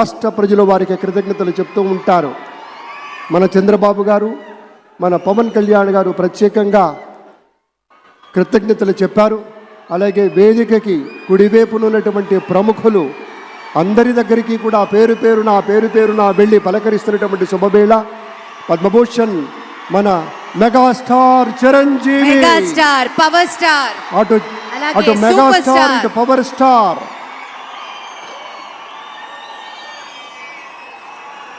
రాష్ట్ర ప్రజలు వారికి కృతజ్ఞతలు చెప్తూ ఉంటారు. మన చంద్రబాబు గారు మన పవన్ కళ్యాణ్ గారు ప్రత్యేకంగా కృతజ్ఞతలు చెప్పారు. అలాగే వేదికకి కుడివైపున ఉన్నటువంటి ప్రముఖులు అందరి దగ్గరికి కూడా పేరు పేరున పేరు పేరున వెళ్ళి పలకరిస్తున్నటువంటి శుభవేళ. పద్మభూషణ్ మన మెగాస్టార్ చిరంజీవి. Power star. అటు అటు మెగాస్టార్. ఇటు పవర్ స్టార్.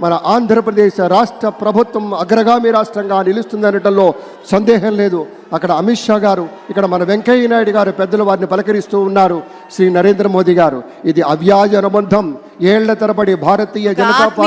మన ఆంధ్రప్రదేశ్ రాష్ట్ర ప్రభుత్వం అగ్రగామి రాష్ట్రంగా నిలుస్తుందనటంలో సందేహం లేదు. అక్కడ అమిత్ షా గారు ఇక్కడ మన వెంకయ్య నాయుడు గారు పెద్దలు వారిని పలకరిస్తూ ఉన్నారు శ్రీ నరేంద్ర మోదీ గారు. ఇది అవ్యాజ అనుబంధం. ఏళ్ళ తరబడి భారతీయ జనతా పార్టీ